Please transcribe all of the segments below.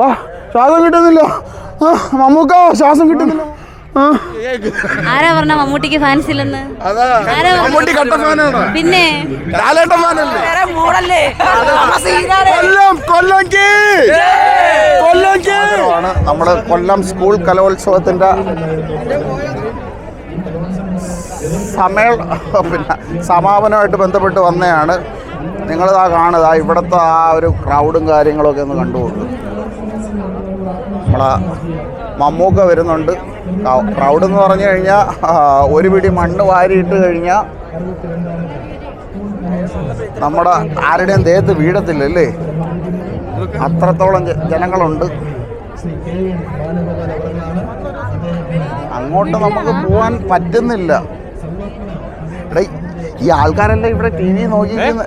വാ ശ്വാസം കിട്ടുന്നില്ല. മമ്മൂക്ക ശ്വാസം കിട്ടുന്നില്ല. ആരാ പറഞ്ഞ മമ്മൂട്ടിക്ക് ഫാൻസ് ഇല്ലെന്ന്? അതാ. മമ്മൂട്ടി കട്ട ഫാനാണ് പിന്നെ? ലാലേട്ടൻ ഫാനല്ലേ കൊല്ലം കൊല്ലം കീ. കൊല്ലം കീ. നമ്മുടെ കൊല്ലം സ്കൂൾ കലോത്സവത്തിന്റെ സമയ പിന്നെ സമാപനമായിട്ട് ബന്ധപ്പെട്ട് വന്നതാണ്. നിങ്ങളിതാ കാണുക ഇവിടുത്തെ ആ ഒരു ക്രൗഡും കാര്യങ്ങളൊക്കെ ഒന്ന് കണ്ടുകൊള്ളു. നമ്മളെ മമ്മൂക്ക വരുന്നുണ്ട്. ക്രൗഡ് എന്ന് പറഞ്ഞു കഴിഞ്ഞാൽ ഒരു പിടി മണ്ണ് വാരിയിട്ട് കഴിഞ്ഞാൽ നമ്മുടെ ആരുടെയും ദേഹത്ത് വീഴത്തില്ലല്ലേ? അത്രത്തോളം ജനങ്ങളുണ്ട്. അങ്ങോട്ട് നമുക്ക് പോവാൻ പറ്റുന്നില്ല. ഈ ആൾക്കാരെല്ലാം ഇവിടെ ടി വി നോക്കിയിരിക്കുന്ന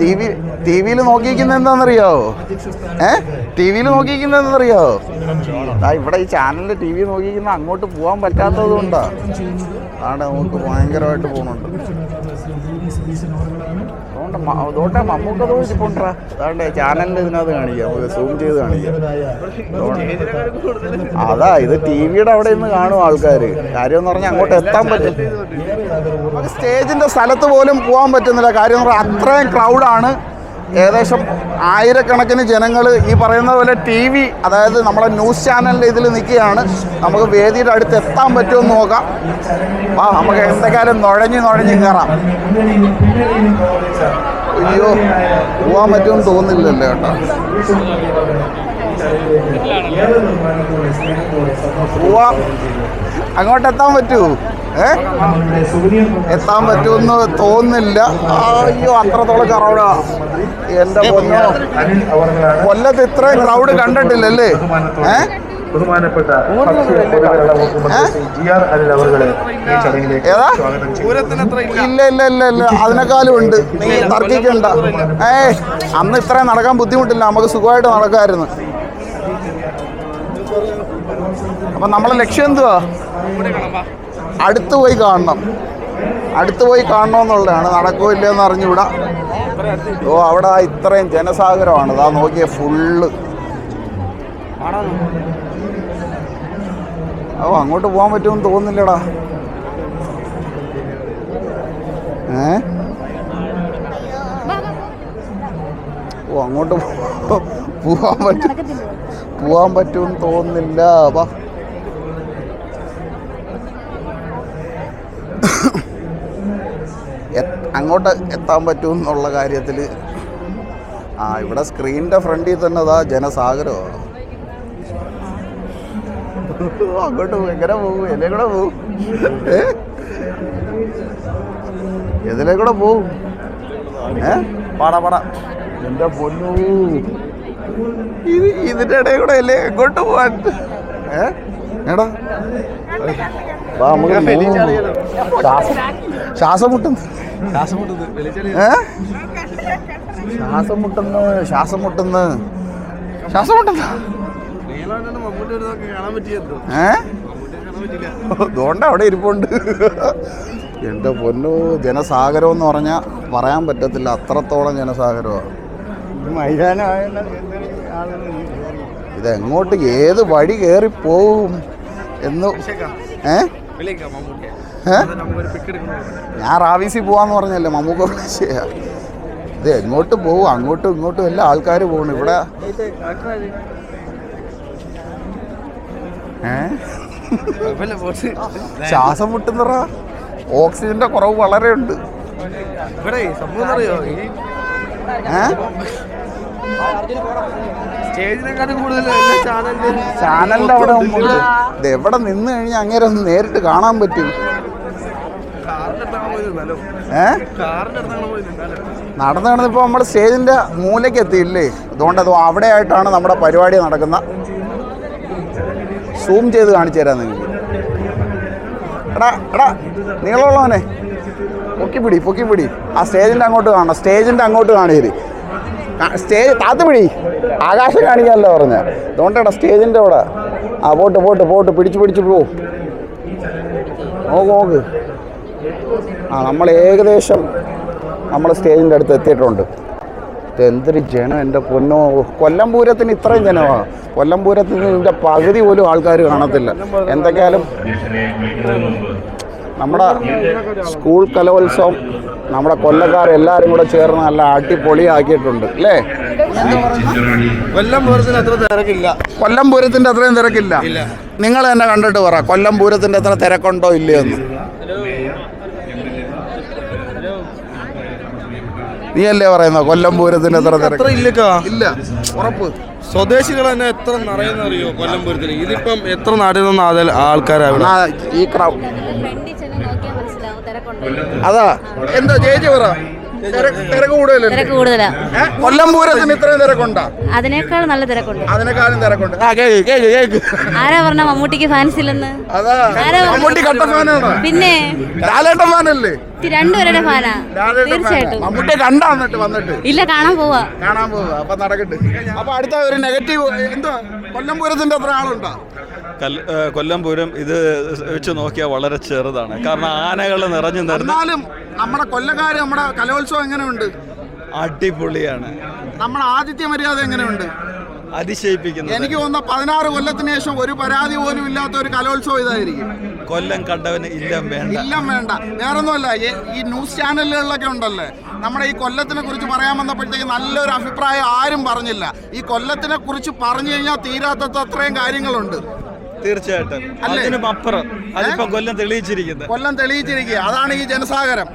ടി വി ടി വിയിൽ നോക്കിയിരിക്കുന്നത് എന്താണെന്നറിയോ ഏ? ടി വിയിൽ നോക്കിയിരിക്കുന്നത് എന്താണെന്നറിയാവോ? ആ ഇവിടെ ഈ ചാനലിൽ ടി വി നോക്കിയിരിക്കുന്ന അങ്ങോട്ട് പോകാൻ പറ്റാത്തത് കൊണ്ടാണ് അതാണ് നമുക്ക് ഭയങ്കരമായിട്ട് പോകുന്നുണ്ട്. അതുകൊണ്ട് മ- അതുകൊണ്ട് മമ്മൂക്ക തോന്നിപ്പോണ്ടാ അതാണ്ട് ചാനലിൽ ഇതിനകത്ത് കാണിക്കാം. നമുക്ക് സൂം ചെയ്ത് കാണിക്കാം. അതുകൊണ്ട്- അതാ ഇത് ടി വിയുടെ അവിടെ നിന്ന് കാണും ആൾക്കാര്. കാര്യം എന്ന് പറഞ്ഞാൽ അങ്ങോട്ട് എത്താൻ പറ്റും. സ്റ്റേജിന്റെ സ്ഥലത്ത് പോലും പോകാൻ പറ്റുന്നില്ല. കാര്യം എന്ന് പറഞ്ഞാൽ അത്രയും ക്രൗഡാണ് ഏകദേശം ആയിരക്കണക്കിന് ജനങ്ങൾ ഈ പറയുന്ന പോലെ ടി വി അതായത് നമ്മളെ ന്യൂസ് ചാനലിൽ ഇതിൽ നിൽക്കുകയാണ്. നമുക്ക് വേദിയുടെ അടുത്ത് എത്താൻ പറ്റുമെന്ന് നോക്കാം. ആ നമുക്ക് എന്തെങ്കിലും നുഴഞ്ഞ് നുഴഞ്ഞ് കയറാം. അയ്യോ പോകാൻ പറ്റുമെന്ന് തോന്നുന്നില്ലല്ലോ കേട്ടോ. അങ്ങോട്ട് എത്താൻ പറ്റൂ. ഏ? എത്താൻ പറ്റുമെന്ന് തോന്നുന്നില്ല. അയ്യോ അത്രത്തോളം ക്രൗഡാ എന്റെ പൊന്നോ. കൊല്ലത്ത് ഇത്രയും ക്രൗഡ് കണ്ടിട്ടില്ലല്ലേ? ഏ? ബഹുമാനപ്പെട്ട ഇല്ല. ഇല്ല ഇല്ല ഇല്ല അതിനേക്കാളും ഉണ്ട്. നീ തർക്കിക്കണ്ട. ഏ അന്ന് ഇത്രയും നടക്കാൻ ബുദ്ധിമുട്ടില്ല. നമുക്ക് സുഖമായിട്ട് നടക്കായിരുന്നു. അപ്പം നമ്മളെ ലക്ഷ്യം എന്തുവാ? അടുത്ത് പോയി കാണണം. അടുത്ത് പോയി കാണണമെന്നുള്ളതാണ്. നടക്കോ ഇല്ലയെന്ന് അറിഞ്ഞുകൂടാ. ഓ അവിടെ ഇത്രയും ജനസാഗരമാണ്. ഇതാ നോക്കിയ ഫുള്ള്. ഓ അങ്ങോട്ട് പോകാൻ പറ്റുമെന്ന് തോന്നുന്നില്ലടാ. ഏ? ഓ അങ്ങോട്ട് പോവാൻ പറ്റും പോവാൻ പറ്റുമെന്ന് തോന്നുന്നില്ല. വാ. എ- എത്താൻ പറ്റും എന്നുള്ള കാര്യത്തിൽ ആ ഇവിടെ സ്ക്രീനിന്റെ ഫ്രണ്ടിൽ തന്നെ അതാ ജനസാഗരമാണ്. അങ്ങോട്ട് പോകും എങ്ങനെ പോകും എന്നെ കൂടെ പോകും എതിലെ കൂടെ പോവും. ഏ? പാടാ പാടാ. എന്റെ പൊന്നു. ഇത് ഇതിന്റെ ഇടയിൽ കൂടെ അല്ലേ എങ്ങോട്ട് പോവാൻ? ഏ? എടാ. ശ്വാസം മുട്ടുന്നു ശ്വാസം മുട്ടുന്നു ശ്വാസം മുട്ടുന്നു ശ്വാസം മുട്ടുന്നു അതുകൊണ്ട് അവിടെ ഇരിപ്പുണ്ട്. എന്റെ പൊന്നു ജനസാഗരം എന്ന് പറഞ്ഞാൽ പറയാൻ പറ്റത്തില്ല. അത്രത്തോളം ജനസാഗരമാണ് ഇതെങ്ങോട്ട് ഏത് വഴി കയറി പോവും എന്ന് ഏ ഏ? ഞാൻ റാവീസി പോവാന്ന് പറഞ്ഞല്ലേ മമ്മൂക്ക വിളിച്ചയാ ഇത് എങ്ങോട്ട് പോവും അങ്ങോട്ടും ഇങ്ങോട്ടും എല്ലാ ആൾക്കാർ പോകണം ഇവിടെ ശ്വാസം മുട്ടുന്നറ. ഓക്സിജന്റെ കുറവ് വളരെ ഉണ്ട്. ഇവിടെ സംഭവം അറിയോ? ഏ? സ്റ്റേജിനെക്കാട്ടും കൂടുതൽ ചാനലിന്റെ അവിടെ മുമ്പുണ്ട് ഇത് എവിടെ നിന്ന് കഴിഞ്ഞാൽ അങ്ങനെ ഒന്ന് നേരിട്ട് കാണാൻ പറ്റും. ഏ? നിന്നാലോ നടന്ന് നടന്നിപ്പോൾ നമ്മൾ സ്റ്റേജിന്റെ മൂലയ്ക്ക് എത്തിയില്ലേ? അതുകൊണ്ട് അത് അവിടെ ആയിട്ടാണ് നമ്മുടെ പരിപാടി നടക്കുന്ന. സൂം ചെയ്ത് കാണിച്ചു തരാം നിങ്ങൾക്ക് എടാ എടാ നീളമുള്ളവനെ. പൊക്കിപ്പിടി പൊക്കിപ്പിടി. ആ സ്റ്റേജിന്റെ അങ്ങോട്ട് കാണണം. സ്റ്റേജിന്റെ അങ്ങോട്ട് കാണിയത് സ്റ്റേജ് താത്തുപിടി. ആകാശം കാണിക്കാനല്ലോ പറഞ്ഞ. അതുകൊണ്ടാണ് സ്റ്റേജിന്റെ അവിടെ. ആ പോട്ട് പോട്ട് പോട്ട് പിടിച്ച് പിടിച്ച് പോ. നോക്ക് നോക്ക്. ആ നമ്മൾ ഏകദേശം നമ്മൾ സ്റ്റേജിന്റെ അടുത്ത് എത്തിയിട്ടുണ്ട്. എന്തൊരു ജനം എന്റെ പൊന്നോ. കൊല്ലം പൂരത്തിന് ഇത്രയും ജനമാണ് കൊല്ലം ഇതിന്റെ പകുതി പോലും ആൾക്കാർ കാണത്തില്ല. എന്തൊക്കെയാലും നമ്മുടെ സ്കൂൾ കലോത്സവം നമ്മുടെ കൊല്ലക്കാരെല്ലാവരും കൂടെ ചേർന്ന് നല്ല അടിപൊളിയാക്കിയിട്ടുണ്ട് അല്ലേ? കൊല്ലം പൂരത്തിന് അത്ര തിരക്കില്ല. കൊല്ലം പൂരത്തിന്റെ അത്രയും തിരക്കില്ല. നിങ്ങൾ തന്നെ കണ്ടിട്ട് പറ കൊല്ലം പൂരത്തിന്റെ അത്ര തിരക്കുണ്ടോ ഇല്ലയോ എന്ന്. നീ അല്ലേ പറയുന്നത് കൊല്ലം പൂരത്തിന്റെ അത്ര തിരക്ക് ഇല്ല ഉറപ്പ്. സ്വദേശികൾ തന്നെ എത്ര നിറയുന്ന അറിയോ കൊല്ലം പൂരത്തിന്? ഇതിപ്പം എത്ര നാട്ടിൽ നിന്ന് ആൾക്കാരാണ് ഈ ക്രൗ ഫ്രണ്ടിൽ ചെന്ന് നോക്കിയാൽ മനസ്സിലാവും തിരക്കുണ്ട് അതാ. എന്താ ചേച്ചി പറ? തിരക്ക് കൂടുതലാ? കൊല്ലം പൂരത്തിന് ഇത്രയും തിരക്കുണ്ടോ? അതിനേക്കാൾ നല്ല തിരക്കുണ്ട്. അതിനേക്കാളും തിരക്കുണ്ട്. ആരാ പറഞ്ഞ മമ്മൂട്ടിക്ക് ഫാൻസ് ഇല്ലെന്ന്? അതാ. മമ്മൂട്ടി കട്ട ഫാനാണ് പിന്നെ? ലാലേട്ടൻ ഫാനല്ലേ രണ്ടുപേരുടെ ഫാനാ. തീർച്ചയായിട്ടും. മമ്മൂട്ടിയെ കണ്ടാ എന്നിട്ട് വന്നിട്ട്. ഇല്ല കാണാൻ പോവാ. കാണാൻ പോവാ. അപ്പൊ നടക്കട്ടെ. അപ്പൊ അടുത്ത ഒരു നെഗറ്റീവ് എന്താ കൊല്ലം പൂരത്തിന്റെ അത്ര ആളുണ്ടോ? കൊല്ലം പൂരം ഇത് വെച്ച് നോക്കിയാൽ വളരെ ചെറുതാണ്. കാരണം ആനകൾ നിറഞ്ഞു നിറഞ്ഞാലും എന്നാലും നമ്മുടെ കൊല്ലക്കാർ നമ്മുടെ കലോത്സവം എങ്ങനെയുണ്ട്? അടിപൊളിയാണ്. നമ്മുടെ ആദിത്യ മര്യാദ എങ്ങനെയുണ്ട്? അതിശയിപ്പിക്കുന്നു എനിക്ക് തോന്നുന്ന പതിനാറ് കൊല്ലത്തിന് ശേഷം ഒരു പരാതി പോലും ഇല്ലാത്ത ഒരു കലോത്സവം ഇതായിരിക്കും. കൊല്ലം കണ്ടവന് ഇല്ലം വേണ്ട. ഇല്ലം വേണ്ട. വേറൊന്നുമല്ല ഈ- ന്യൂസ് ചാനലുകളിലൊക്കെ ഉണ്ടല്ലേ? നമ്മുടെ ഈ കൊല്ലത്തിനെ കുറിച്ച് പറയാൻ വന്നപ്പോഴത്തേക്ക് നല്ലൊരു അഭിപ്രായം ആരും പറഞ്ഞില്ല. ഈ കൊല്ലത്തിനെ കുറിച്ച് പറഞ്ഞു കഴിഞ്ഞാൽ തീരാത്തത്ര അത്രയും കാര്യങ്ങളുണ്ട്. തീർച്ചയായിട്ടും? അതിനും അപ്പുറം. അതിപ്പം കൊല്ലം തെളിയിച്ചിരിക്കുന്നത്. കൊല്ലം തെളിയിച്ചിരിക്കുക. അതാണ് ഈ ജനസാഗരം.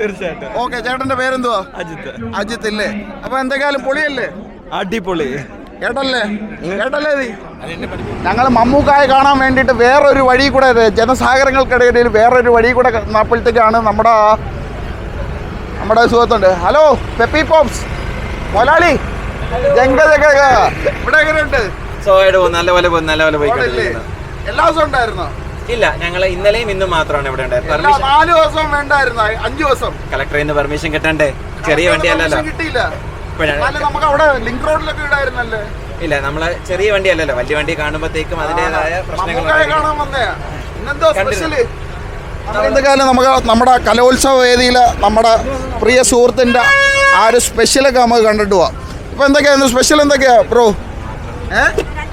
തീർച്ചയായിട്ടും. ഓക്കെ ചേട്ടന്റെ പേരെന്തുവാ? അജിത്ത്. അജിത്ത് ഇല്ലേ? അപ്പൊ എന്തെങ്കിലും പൊളിയല്ലേ? അടിപൊളി. കേട്ടല്ലേ കേട്ടല്ലേ നീ? ഞങ്ങൾ മമ്മൂക്കായെ കാണാൻ വേണ്ടിയിട്ട് വേറൊരു വഴി കൂടെ ജനസാഗരങ്ങൾക്കിടയിൽ വേറൊരു വഴി കൂടെ അപ്പോഴത്തേക്കാണ് നമ്മുടെ നമ്മുടെ സുഹൃത്തുണ്ട്. ഹലോ പെപ്പി പോപ്സ് മൊലാളി ജങ്ക ജങ്ക ഇവിടെ എങ്ങനെയുണ്ട്? സുഖമായിട്ട് പോകും നല്ലപോലെ പോകും നല്ലപോലെ പോയി എല്ലാ ദിവസവും ഉണ്ടായിരുന്നോ? ഇല്ല ഞങ്ങൾ ഇന്നലെയും ഇന്നും മാത്രമാണ് ഇവിടെ ഉണ്ടായിരുന്നത്. നാല് ദിവസം വേണ്ടായിരുന്നു. അഞ്ചു ദിവസം. കളക്ടറിൽ നിന്ന് പെർമിഷൻ കിട്ടണ്ടേ? ചെറിയ വണ്ടി അല്ലല്ലോ കിട്ടിയില്ല. നമുക്ക് അവിടെ ലിങ്ക് റോഡിലൊക്കെ ഇടായിരുന്നല്ലേ? ഇല്ല നമ്മളെ ചെറിയ വണ്ടി അല്ലല്ലോ വലിയ വണ്ടി കാണുമ്പോഴത്തേക്കും അതിന്റേതായ പ്രശ്നങ്ങൾ എന്തൊക്കെയാലും നമുക്ക് നമ്മുടെ കലോത്സവ വേദിയിൽ നമ്മുടെ പ്രിയ സുഹൃത്തിന്റെ ആ ഒരു സ്പെഷ്യലൊക്കെ നമുക്ക് കണ്ടിട്ട് പോവാം. ഇപ്പൊ എന്തൊക്കെയാ ഇന്ന് സ്പെഷ്യൽ എന്തൊക്കെയാ ബ്രോ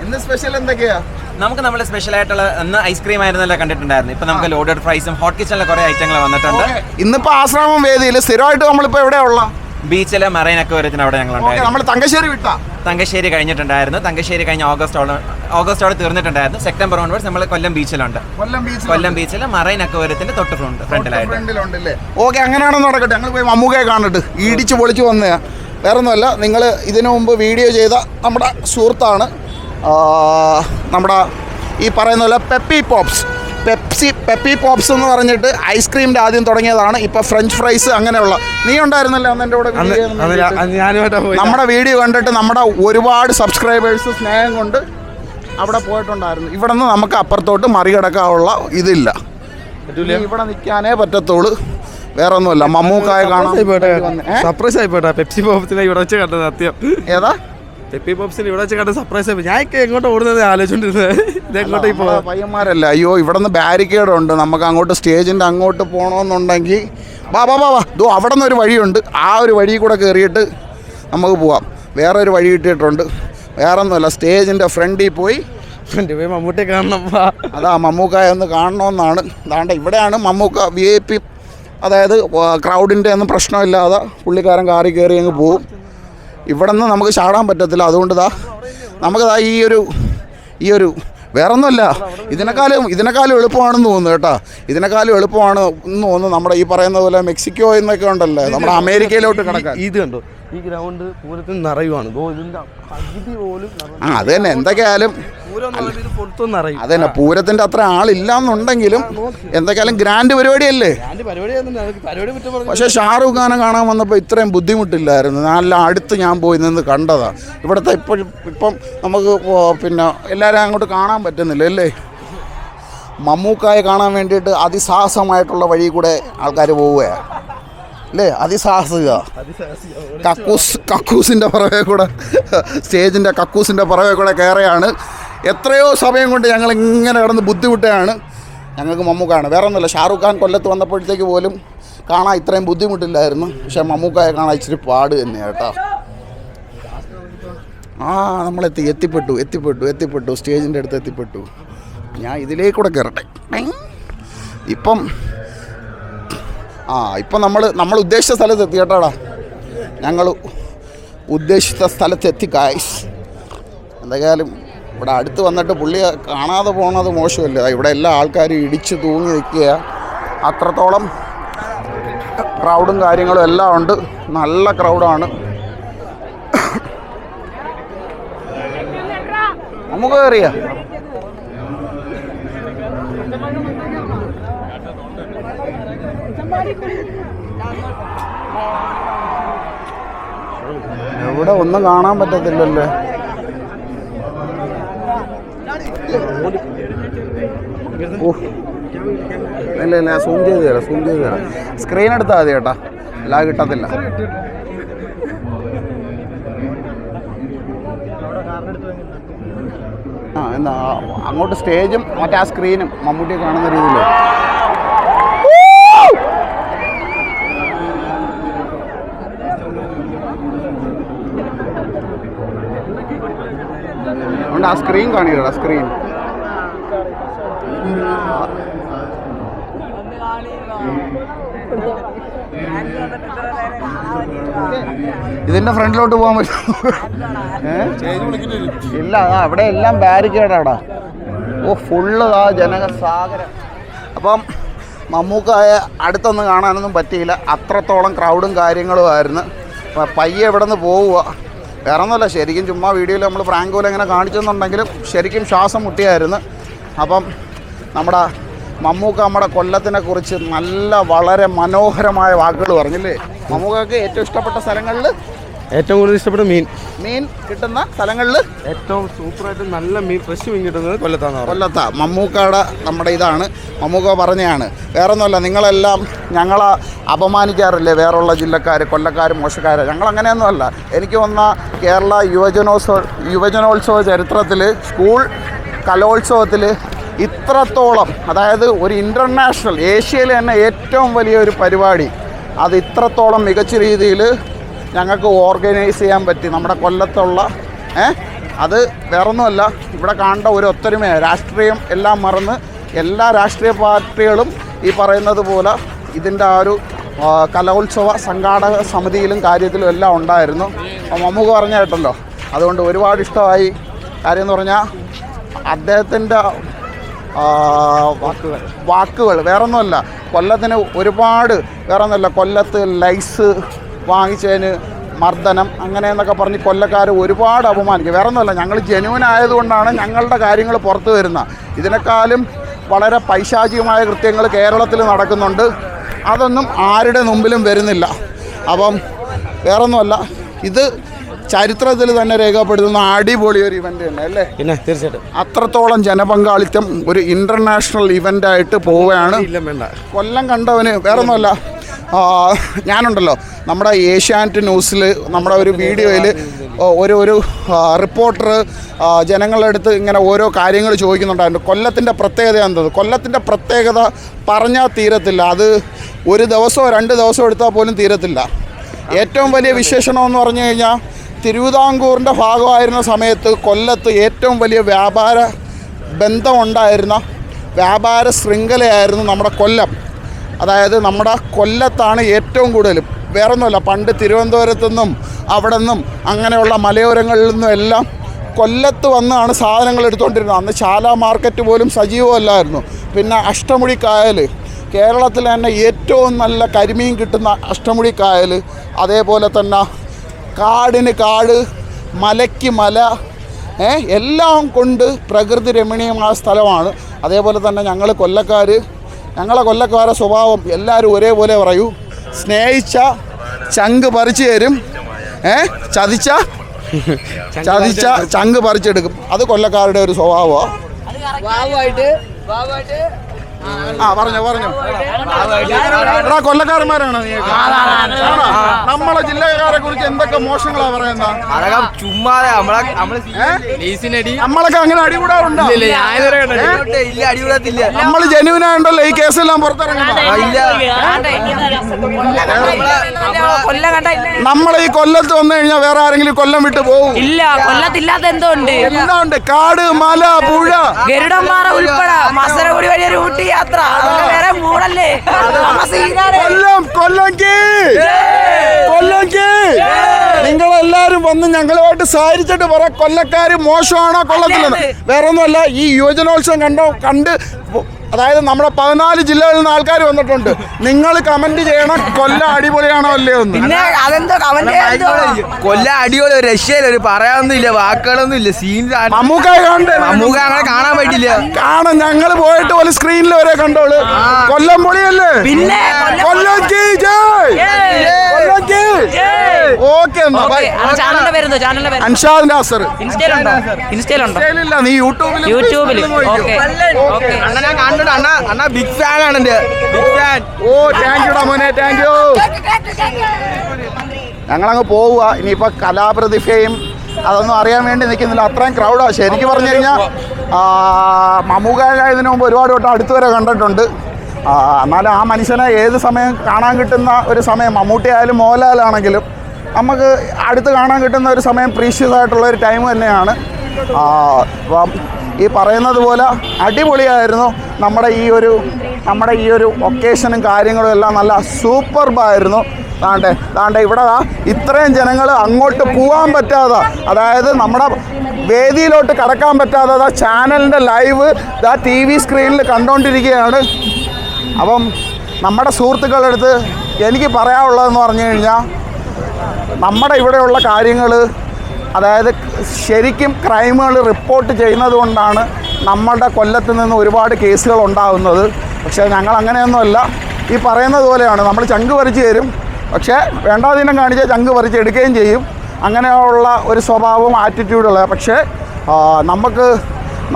ഇന്ന് സ്പെഷ്യൽ എന്തൊക്കെയാ? നമുക്ക് നമ്മൾ സ്പെഷ്യൽ ആയിട്ടുള്ള അന്ന് ഐസ്ക്രീം ആയിരുന്നല്ലോ കണ്ടിട്ടുണ്ടായിരുന്നു. ഇപ്പൊ നമുക്ക് ലോഡഡ് ഫ്രൈസും ഹോട്ട് കിച്ചണിലെ കുറെ ഐറ്റങ്ങൾ വന്നിട്ടുണ്ട്. ഇന്നിപ്പോ ആശ്രാമം വേദിയിൽ സ്ഥിരമായിട്ട് നമ്മളിപ്പോ എവിടെയാ ഉള്ള? ബീച്ചിലെ മറൈൻ അക്വരത്തിന് അവിടെ ഞങ്ങൾ നമ്മൾ തങ്കശ്ശേരി വിട്ടാ. തങ്കശ്ശേരി കഴിഞ്ഞിട്ടുണ്ടായിരുന്നു. തങ്കശ്ശേരി കഴിഞ്ഞ ഓഗസ്റ്റോടെ ഓഗസ്റ്റോടെ തീർന്നിട്ടുണ്ടായിരുന്നു. സെപ്റ്റംബർ ഓൺവേഴ്സ് നമ്മൾ കൊല്ലം ബീച്ചിലുണ്ട്. കൊല്ലം ബീച്ച് കൊല്ലം ബീച്ചിലെ മറൈൻ അക്വരത്തിന്റെ തൊട്ട് ഫ്രണ്ട് ഫ്രണ്ടിലായിട്ട്. ഓക്കെ അങ്ങനെയാണെന്ന് നടക്കട്ടെ? ഞങ്ങൾ പോയി മമ്മൂക്കയെ കാണിട്ട്. ഇടിച്ച് പൊളിച്ച് വന്നയാ വേറെ ഒന്നുമല്ല നിങ്ങൾ ഇതിനു മുമ്പ് വീഡിയോ ചെയ്ത നമ്മുടെ സുഹൃത്താണ് നമ്മുടെ ഈ പറയുന്ന പോലെ Peppy Pops. Pepsi Peppy Pops എന്ന് പറഞ്ഞിട്ട് ഐസ്ക്രീമിന്റെ ആദ്യം തുടങ്ങിയതാണ്. ഇപ്പോൾ ഫ്രഞ്ച് ഫ്രൈസ് അങ്ങനെയുള്ള. നീ ഉണ്ടായിരുന്നല്ലോ അന്ന് എന്റെ കൂടെ നമ്മുടെ വീഡിയോ കണ്ടിട്ട് നമ്മുടെ ഒരുപാട് സബ്സ്ക്രൈബേഴ്സ് സ്നേഹം കൊണ്ട് അവിടെ പോയിട്ടുണ്ടായിരുന്നു. ഇവിടെ നിന്ന് നമുക്ക് അപ്പുറത്തോട്ട് മറികടക്കാനുള്ള ഇതില്ല. ഇവിടെ നിൽക്കാനേ പറ്റത്തുള്ളൂ. വേറെ ഒന്നുമില്ല മമ്മൂക്കായ കാണാൻ? സർപ്രൈസ് ആയിപ്പോട്ടെ. പെപ്സി പോപ്സിനെ ഇവിടെ വെച്ച് കണ്ടത് സത്യം. ഏതാ? പെപ്പി പോപ്സിനെ ഇവിടെ വെച്ച് കണ്ട സർപ്രൈസ് ആയി. ഞാൻ എങ്ങോട്ട് ഓടുന്നത് ആലോചിച്ചോണ്ടിരുന്നത് ഇത് എങ്ങോട്ടേ പോ പയ്യന്മാരല്ല. അയ്യോ ഇവിടെ നിന്ന് ബാരിക്കേഡ് ഉണ്ട് നമുക്ക് അങ്ങോട്ട് സ്റ്റേജിന്റെ അങ്ങോട്ട് പോകണമെന്നുണ്ടെങ്കിൽ വാ വാ വാ വാ. ദോ അവിടെ നിന്ന് ഒരു വഴിയുണ്ട്. ആ ഒരു വഴി കൂടെ കയറിയിട്ട് നമുക്ക് പോവാം. വേറെ ഒരു വഴി കിട്ടിയിട്ടുണ്ട്. വേറെ ഒന്നുമല്ല സ്റ്റേജിന്റെ ഫ്രണ്ടിൽ പോയി. ഫ്രണ്ടിൽ പോയി മമ്മൂട്ടിയെ കാണണം. അതാ മമ്മൂക്കായ ഒന്ന് കാണണമെന്നാണ് അതാണ്ട് ഇവിടെയാണ് മമ്മൂക്ക വി ഐ പി അതായത് ക്രൗഡിന്റെ ഒന്നും പ്രശ്നമില്ലാതെ പുള്ളിക്കാരൻ കാറി കയറി അങ്ങ് പോവും. ഇവിടെ നിന്ന് നമുക്ക് ചാടാൻ പറ്റത്തില്ല. അതുകൊണ്ട് ദാ നമുക്കതാ ഈ ഒരു ഈ ഒരു വേറൊന്നുമല്ല. ഇതിനേക്കാളും ഇതിനേക്കാളും എളുപ്പമാണെന്ന് തോന്നുന്നു കേട്ടോ. ഇതിനേക്കാളും എളുപ്പമാണ് എന്ന് തോന്നുന്നു നമ്മുടെ ഈ പറയുന്ന പോലെ മെക്സിക്കോ എന്നൊക്കെ ഉണ്ടല്ലേ? നമ്മുടെ അമേരിക്കയിലോട്ട് കിടക്കാൻ. ഇത് കണ്ടോ? ഈ ഗ്രൗണ്ട് പൂരത്തിൽ നിറയുവാണ്. ഇതിന്റെ പകുതി പോലും ആ അത് തന്നെ. എന്തൊക്കെയായാലും പൂരം നിറയും. അത് തന്നെ. പൂരത്തിന്റെ അത്ര ആളില്ലാന്നുണ്ടെങ്കിലും എന്തൊക്കെയാലും ഗ്രാൻഡ് പരിപാടിയല്ലേ? പക്ഷെ പരിപാടി ആയിരുന്നില്ല. അത് പരിപാടി പറഞ്ഞു പക്ഷേ ഷാറൂഖ് ഖാനെ കാണാൻ വന്നപ്പോൾ ഇത്രയും ബുദ്ധിമുട്ടില്ലായിരുന്നു. നല്ല അടുത്ത് ഞാൻ പോയി നിന്ന് കണ്ടതാ. ഇവിടുത്തെ ഇപ്പോഴും ഇപ്പം നമുക്ക് പോ- പിന്നെ എല്ലാവരും അങ്ങോട്ട് കാണാൻ പറ്റുന്നില്ല അല്ലേ? മമ്മൂക്കായെ കാണാൻ വേണ്ടിയിട്ട് അതിസാഹസമായിട്ടുള്ള വഴി കൂടെ ആൾക്കാർ പോവുകയാണ് അല്ലേ? അതിസാഹസിക. കക്കൂസ് കക്കൂസിന്റെ പുറകെ കൂടെ സ്റ്റേജിന്റെ കക്കൂസിന്റെ പുറകെ കൂടെ കയറുകയാണ് എത്രയോ സമയം കൊണ്ട് ഞങ്ങൾ ഇങ്ങനെ കിടന്ന് ബുദ്ധിമുട്ടുകയാണ്. ഞങ്ങൾക്ക് മമ്മൂക്കാണ്. വേറെ ഒന്നുമില്ല ഷാറുഖ് ഖാൻ കൊല്ലത്ത് വന്നപ്പോഴത്തേക്ക് പോലും കാണാൻ ഇത്രയും ബുദ്ധിമുട്ടില്ലായിരുന്നു. പക്ഷേ മമ്മൂക്കായെ കാണാൻ ഇച്ചിരി പാട് തന്നെയാണ് കേട്ടോ. ആ നമ്മളെത്തി എത്തിപ്പെട്ടു എത്തിപ്പെട്ടു എത്തിപ്പെട്ടു. സ്റ്റേജിന്റെ അടുത്ത് എത്തിപ്പെട്ടു. ഞാൻ ഇതിലേക്കൂടെ കയറട്ടെ. ഇപ്പം ആ ഇപ്പം നമ്മൾ നമ്മൾ ഉദ്ദേശിച്ച സ്ഥലത്ത് എത്തി കേട്ടാടാ ഞങ്ങൾ ഉദ്ദേശിച്ച സ്ഥലത്ത് എത്തി കായ്സ് എന്തായാലും ഇവിടെ അടുത്ത് വന്നിട്ട് പുള്ളിയെ കാണാതെ പോണത് മോശമല്ല. ഇവിടെ എല്ലാ ആൾക്കാരും ഇടിച്ച് തൂങ്ങി നിൽക്കുക അത്രത്തോളം ക്രൗഡും കാര്യങ്ങളും എല്ലാം ഉണ്ട്. നല്ല ക്രൗഡാണ് നമുക്ക് കയറിയ എവിടെ ഒന്നും കാണാൻ പറ്റത്തില്ലല്ലേ? ഇല്ല ഇല്ല സൂം ചെയ്ത് തരാം സൂം ചെയ്ത് തരാം. സ്ക്രീൻ എടുത്താൽ മതി ചേട്ടാ അല്ല കിട്ടത്തില്ല. ആ എന്നാ അങ്ങോട്ട് സ്റ്റേജും മറ്റേ ആ സ്ക്രീനും മമ്മൂട്ടിയെ കാണുന്ന രീതിയിൽ അതുകൊണ്ട് ആ സ്ക്രീൻ കാണിക്കടാ സ്ക്രീൻ ഇതിന്റെ ഫ്രണ്ടിലോട്ട് പോകാൻ പറ്റും. ഇല്ല അവിടെ എല്ലാം ബാരിക്കേഡാടാ. ഓ ഫുള്ള് ആ ജനസാഗരം അപ്പം മമ്മൂക്കായ അടുത്തൊന്നും കാണാനൊന്നും പറ്റിയില്ല. അത്രത്തോളം ക്രൗഡും കാര്യങ്ങളും ആയിരുന്നു. പയ്യെ ഇവിടെ നിന്ന് പോവുക വേറെ ഒന്നുമല്ല ശരിക്കും ചുമ്മാ വീഡിയോയിൽ നമ്മൾ ഫ്രാങ്കോയിൽ ഇങ്ങനെ കാണിച്ചെന്നുണ്ടെങ്കിലും ശരിക്കും ശ്വാസം മുട്ടിയായിരുന്നു. അപ്പം നമ്മുടെ മമ്മൂക്ക നമ്മുടെ കൊല്ലത്തിനെ കുറിച്ച് നല്ല വളരെ മനോഹരമായ വാക്കുകൾ പറഞ്ഞില്ലേ? മമ്മൂക്കക്ക് ഏറ്റവും ഇഷ്ടപ്പെട്ട സ്ഥലങ്ങളിൽ ഏറ്റവും കൂടുതൽ ഇഷ്ടപ്പെട്ട മീൻ? മീൻ കിട്ടുന്ന സ്ഥലങ്ങളിൽ ഏറ്റവും സൂപ്പറായിട്ട് നല്ല മീൻ ഫ്രഷ് മീൻ കിട്ടുന്നത് കൊല്ലത്താണ് കൊല്ലത്ത. മമ്മൂക്കാട നമ്മുടെ ഇതാണ്. മമ്മൂക്ക പറഞ്ഞതാണ് വേറെ ഒന്നുമല്ല നിങ്ങളെല്ലാം ഞങ്ങളെ അപമാനിക്കാറില്ലേ? വേറുള്ള ജില്ലക്കാർ കൊല്ലക്കാർ മോശക്കാർ ഞങ്ങൾ അങ്ങനെയൊന്നുമല്ല എനിക്ക് വന്ന കേരള യുവജനോത്സവ യുവജനോത്സവ ചരിത്രത്തിൽ സ്കൂൾ കലോത്സവത്തിൽ ഇത്രത്തോളം അതായത് ഒരു ഇന്റർനാഷണൽ ഏഷ്യയിലെ തന്നെ ഏറ്റവും വലിയ ഒരു പരിപാടി അത് ഇത്രത്തോളം മികച്ച രീതിയിൽ ഞങ്ങൾക്ക് ഓർഗനൈസ് ചെയ്യാൻ പറ്റി. നമ്മുടെ കൊല്ലത്തുള്ള ഏഹ് അത് വേറൊന്നുമല്ല. ഇവിടെ കാണേണ്ട ഒരു ഒത്തൊരുമയാണ് രാഷ്ട്രീയം എല്ലാം മറന്ന് എല്ലാ രാഷ്ട്രീയ പാർട്ടികളും ഈ പറയുന്നത് പോലെ ഇതിന്റെ ആ ഒരു കലോത്സവ സംഘാടക സമിതിയിലും കാര്യത്തിലും എല്ലാം ഉണ്ടായിരുന്നു. മമ്മൂക്ക പറഞ്ഞ കേട്ടല്ലോ അതുകൊണ്ട് ഒരുപാട് ഇഷ്ടമായി. കാര്യം എന്ന് പറഞ്ഞാൽ അദ്ദേഹത്തിന്റെ വാക്കുകൾ. വാക്കുകൾ വേറൊന്നുമല്ല. കൊല്ലത്തിന് ഒരുപാട് വേറൊന്നുമല്ല കൊല്ലത്ത് ലൈസ് വാങ്ങിച്ചതിന് മർദ്ദനം അങ്ങനെ എന്നൊക്കെ പറഞ്ഞ് കൊല്ലക്കാർ ഒരുപാട് അപമാനിക്കും. വേറെ ഒന്നുമല്ല ഞങ്ങൾ ജനുവൻ ആയതുകൊണ്ടാണ് ഞങ്ങളുടെ കാര്യങ്ങൾ പുറത്തു വരുന്നത്. ഇതിനേക്കാളും വളരെ പൈശാചികമായ കൃത്യങ്ങൾ കേരളത്തിൽ നടക്കുന്നുണ്ട്. അതൊന്നും ആരുടെ മുമ്പിലും വരുന്നില്ല. അപ്പം വേറൊന്നുമല്ല ഇത് ചരിത്രത്തിൽ തന്നെ രേഖപ്പെടുത്തുന്ന അടിപൊളി ഒരു ഇവന്റ് തന്നെ അല്ലേ? പിന്നെ തീർച്ചയായിട്ടും. അത്രത്തോളം ജനപങ്കാളിത്തം ഒരു ഇന്റർനാഷണൽ ഇവന്റായിട്ട് പോവുകയാണ്. കൊല്ലം കണ്ടവന് വേറൊന്നുമല്ല ഞാനുണ്ടല്ലോ. നമ്മുടെ ഏഷ്യാനെറ്റ് ന്യൂസിൽ നമ്മുടെ ഒരു വീഡിയോയിൽ ഒരു ഒരു റിപ്പോർട്ടർ ജനങ്ങളുടെ അടുത്ത് ഇങ്ങനെ ഓരോ കാര്യങ്ങൾ ചോദിക്കുന്നുണ്ടായിരുന്നു. കൊല്ലത്തിന്റെ പ്രത്യേകത എന്തത്? കൊല്ലത്തിന്റെ പ്രത്യേകത പറഞ്ഞാൽ തീരത്തില്ല. അത് ഒരു ദിവസമോ രണ്ട് ദിവസമോ എടുത്താൽ പോലും തീരത്തില്ല. ഏറ്റവും വലിയ വിശേഷണമെന്ന് പറഞ്ഞു കഴിഞ്ഞാൽ തിരുവിതാംകൂറിന്റെ ഭാഗമായിരുന്ന സമയത്ത് കൊല്ലത്ത് ഏറ്റവും വലിയ വ്യാപാര ബന്ധമുണ്ടായിരുന്ന വ്യാപാര ശൃംഖലയായിരുന്നു നമ്മുടെ കൊല്ലം. അതായത് നമ്മുടെ കൊല്ലത്താണ് ഏറ്റവും കൂടുതൽ വേറൊന്നുമല്ല പണ്ട് തിരുവനന്തപുരത്തു നിന്നും അവിടെ നിന്നും അങ്ങനെയുള്ള മലയോരങ്ങളിൽ നിന്നും എല്ലാം കൊല്ലത്ത് വന്നാണ് സാധനങ്ങൾ എടുത്തുകൊണ്ടിരുന്നത്. അന്ന് ശാല മാർക്കറ്റ് പോലും സജീവമല്ലായിരുന്നു പിന്നെ അഷ്ടമുടി കായൽ കേരളത്തിൽ തന്നെ ഏറ്റവും നല്ല കരിമീൻ കിട്ടുന്ന അഷ്ടമുടി കായൽ അതേപോലെ തന്നെ കാടിന് കാട് മലയ്ക്ക് മല എല്ലാം കൊണ്ട് പ്രകൃതി രമണീയമായ സ്ഥലമാണ്. അതേപോലെ തന്നെ ഞങ്ങൾ കൊല്ലക്കാർ ഞങ്ങളെ കൊല്ലക്കാരെ സ്വഭാവം എല്ലാവരും ഒരേപോലെ പറയൂ. സ്നേഹിച്ച ചങ്ക് പറിച്ചു തരും. ഏ? ചതിച്ച? ചതിച്ച ചങ്ക് പറിച്ചെടുക്കും. അത് കൊല്ലക്കാരുടെ ഒരു സ്വഭാവമാണ് ആ പറഞ്ഞോ പറഞ്ഞോ എടാ കൊല്ലക്കാരന്മാരാണ് നമ്മളെ ജില്ലക്കാരെ കുറിച്ച് എന്തൊക്കെ മോശങ്ങളാ പറയുന്ന അതൊക്കെ നമ്മളെ നമ്മളൊക്കെ അങ്ങനെ അടികൂടാറുണ്ടോ അടികൂടത്തില്ല ജനുവിനായുണ്ടല്ലോ ഈ കേസെല്ലാം പുറത്തിറങ്ങുന്നത് നമ്മൾ ഈ കൊല്ലത്ത് വന്നു കഴിഞ്ഞാൽ വേറെ ആരെങ്കിലും കൊല്ലം വിട്ടു പോകും ഇല്ല കൊല്ലത്തില്ലാത്ത എന്തോ ഉണ്ട് ഉണ്ട് കാട് മല പുഴ ഗരുഡന്മാറ ഉൾപ്പെടെ മസരകുടി വഴി ഒരു ഊട്ടി യാത്ര. വേറെ മൂടല്ലേ. കൊല്ലം കൊല്ലങ്കി. കൊല്ലങ്കി. നിങ്ങളെല്ലാരും വന്ന് ഞങ്ങളുമായിട്ട് സഹരിച്ചിട്ട് പറ കൊല്ലക്കാര് മോശമാണോ കൊള്ളത്തില്ലെന്ന്. വേറെ ഒന്നുമല്ല ഈ യുവജനോത്സവം കണ്ടോ? കണ്ട് അതായത് നമ്മുടെ പതിനാല് ജില്ലകളിൽ നിന്ന് ആൾക്കാർ വന്നിട്ടുണ്ട്. നിങ്ങൾ കമന്റ് ചെയ്യണം കൊല്ല അടിപൊളിയാണോ അല്ലേ ഒന്ന് പിന്നെ അതെന്തോ അവന്റെ കൊല്ല അടിപൊളി രക്ഷയില്ല ഒരു പറയാനൊന്നും ഇല്ല വാക്കുകളൊന്നും ഇല്ല സീൻ കണ്ടേ നമുക്ക് അങ്ങനെ കാണാൻ പറ്റില്ല. കാണാം ഞങ്ങൾ പോയിട്ട് പോലെ സ്ക്രീനിൽ വരെ കണ്ടോളൂ. കൊല്ലം പൊളിയല്ലേ? പിന്നെ കൊല്ലം- ജയ്. ജയ് കൊല്ലംക്ക് ഓക്കെ ചാനലിന്റെ പേരെന്തോ ചാനലിന്റെ പേര് അൻഷാദ് നാസർ. ഇൻസ്റ്റയിലുണ്ടോ? ഇൻസ്റ്റയിലുണ്ടോ? ഇല്ല നീ യൂട്യൂബിൽ യൂട്യൂബിൽ ഓക്കെ ഓക്കെ. അണ്ണ ഞാൻ കണ്ടിട്ട് അണ്ണ അണ്ണ ബിഗ് ഫാൻ ആണ് എന്റെ big fan oh thank you മോനെ താങ്ക് യു ഞങ്ങളങ്ങ് പോവുക. ഇനിയിപ്പോൾ കലാപ്രതിഭയും അതൊന്നും അറിയാൻ വേണ്ടി നിൽക്കുന്നില്ല. അത്രയും ക്രൗഡാണ് ശരിക്കും പറഞ്ഞു കഴിഞ്ഞാൽ മമ്മൂക്കായതിനു മുമ്പ് ഒരുപാട് വട്ടം അടുത്ത് വരെ കണ്ടിട്ടുണ്ട് എന്നാലും ആ മനുഷ്യനെ ഏത് സമയം കാണാൻ കിട്ടുന്ന ഒരു സമയം മമ്മൂട്ടി ആയാലും മോഹൻലാലാണെങ്കിലും നമുക്ക് അടുത്ത് കാണാൻ കിട്ടുന്ന ഒരു സമയം പ്രീഷ്യസ് ആയിട്ടുള്ള ഒരു ടൈം തന്നെയാണ്. ഈ പറയുന്നത് പോലെ അടിപൊളിയായിരുന്നു. നമ്മുടെ ഈ ഒരു നമ്മുടെ ഈ ഒരു ഒക്കേഷനും കാര്യങ്ങളും എല്ലാം നല്ല സൂപ്പർബായിരുന്നു താണ്ടെ താണ്ടെ ഇവിടെ ഇത്രയും ജനങ്ങൾ അങ്ങോട്ട് പോകാൻ പറ്റാതെ അതായത് നമ്മുടെ വേദിയിലോട്ട് കടക്കാൻ പറ്റാതെ ആ ചാനലിന്റെ ലൈവ് ആ ടി വി സ്ക്രീനിൽ കണ്ടുകൊണ്ടിരിക്കുകയാണ് അപ്പം നമ്മുടെ സുഹൃത്തുക്കളുടെ അടുത്ത് എനിക്ക് പറയാനുള്ളതെന്ന് പറഞ്ഞു കഴിഞ്ഞാൽ നമ്മുടെ ഇവിടെയുള്ള കാര്യങ്ങൾ അതായത് ശരിക്കും ക്രൈമുകൾ റിപ്പോർട്ട് ചെയ്യുന്നത് കൊണ്ടാണ് നമ്മളുടെ കൊല്ലത്ത് നിന്ന് ഒരുപാട് കേസുകൾ ഉണ്ടാകുന്നത് പക്ഷേ ഞങ്ങൾ അങ്ങനെയൊന്നുമല്ല. ഈ പറയുന്നത് പോലെയാണ്. നമ്മൾ ചങ്ക് പറിച്ച് തരും. പക്ഷേ വേണ്ടാതീനം കാണിച്ചാൽ ചങ്ക് പറിച്ച് എടുക്കുകയും ചെയ്യും. അങ്ങനെയുള്ള ഒരു സ്വഭാവവും ആറ്റിറ്റ്യൂഡുള്ള പക്ഷേ നമുക്ക്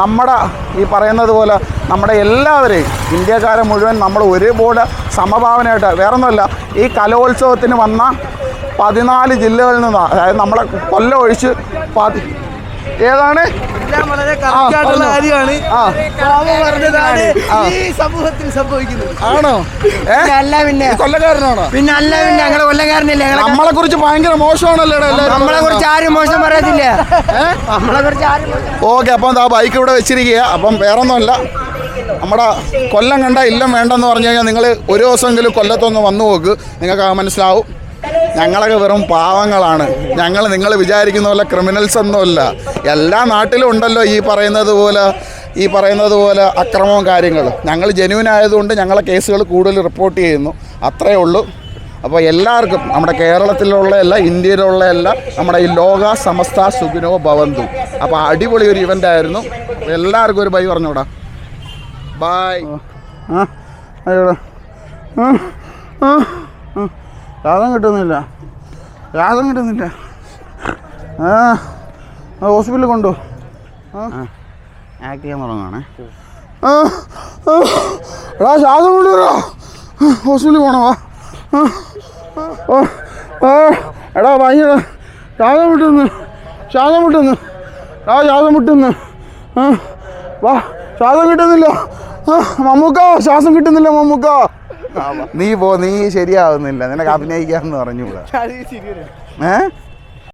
നമ്മുടെ ഈ പറയുന്നത് പോലെ നമ്മുടെ എല്ലാവരെയും ഇന്ത്യക്കാരെ മുഴുവൻ നമ്മൾ ഒരുപോലെ സമഭാവനയായിട്ട് വേറൊന്നുമല്ല. ഈ കലോത്സവത്തിന് വന്ന പതിനാല് ജില്ലകളിൽ നിന്നാണ് അതായത് നമ്മളെ കൊല്ലം ഒഴിച്ച് പതി ഏതാണ്? വളരെ. കാര്യമാണ്. പറഞ്ഞതാണ് ഈ സമൂഹത്തിൽ സംഭവിക്കുന്നത്. ആണോ? അല്ല പിന്നെ. കൊല്ലക്കാരനാണോ? പിന്നെ അല്ല പിന്നെ ഞങ്ങളെ കൊല്ലക്കാരനല്ലേ? നമ്മളെ കുറിച്ച് ഭയങ്കര മോശമാണല്ലോ നമ്മളെ കുറിച്ച് ആരും മോശം പറയത്തില്ല. നമ്മളെ കുറിച്ച് ആരും ഓക്കെ അപ്പം ആ ബൈക്ക് ഇവിടെ വെച്ചിരിക്കുക അപ്പം വേറൊന്നുമല്ല. നമ്മുടെ കൊല്ലം കണ്ട ഇല്ലം വേണ്ടെന്ന് പറഞ്ഞു കഴിഞ്ഞാൽ നിങ്ങൾ ഒരു ദിവസമെങ്കിലും കൊല്ലത്തൊന്ന് വന്നു നോക്ക്. നിങ്ങൾക്ക് മനസ്സിലാവും. ഞങ്ങളൊക്കെ വെറും പാവങ്ങളാണ്. ഞങ്ങൾ നിങ്ങൾ വിചാരിക്കുന്ന പോലെ ക്രിമിനൽസ് ഒന്നുമല്ല എല്ലാ നാട്ടിലും ഉണ്ടല്ലോ ഈ പറയുന്നത് പോലെ ഈ പറയുന്നത് പോലെ അക്രമവും കാര്യങ്ങളും. ഞങ്ങൾ ജെന്യൂൻ ആയതുകൊണ്ട് ഞങ്ങളെ കേസുകൾ കൂടുതൽ റിപ്പോർട്ട് ചെയ്യുന്നു. അത്രയേ ഉള്ളൂ. അപ്പോൾ എല്ലാവർക്കും നമ്മുടെ കേരളത്തിലുള്ള എല്ലാ ഇന്ത്യയിലുള്ള എല്ലാ നമ്മുടെ ഈ ലോക സമസ്ത സുഖിനോ ഭവന്തു. അപ്പോൾ അടിപൊളി ഒരു ഇവന്റ് ആയിരുന്നു. എല്ലാവർക്കും ഒരു ബൈ പറഞ്ഞോടാ. ബായ് യാതം കിട്ടുന്നില്ല. യാതം കിട്ടുന്നില്ല. ആ ഹോസ്പിറ്റലിൽ കൊണ്ടു. ആക്ട് ചെയ്യാൻ തുടങ്ങുകയാണേ എടാ ശ്വാസം കൊണ്ടുവരോ ഹോസ്പിറ്റലിൽ പോണോ? എടാ ഭയങ്കര ശ്വാസം വിട്ടുന്നു ശ്വാസം വിട്ടുന്നു എടാ ശ്വാസം വിട്ടുന്നു ആ, വാ ശ്വാസം കിട്ടുന്നില്ല. മമ്മൂക്ക ശ്വാസം കിട്ടുന്നില്ല മമ്മൂക്ക. നീ പോ നീ ശരിയാവുന്നില്ല. നിനക്ക് അഭിനയിക്കാന്ന് പറഞ്ഞുകൂടാ. ഏ?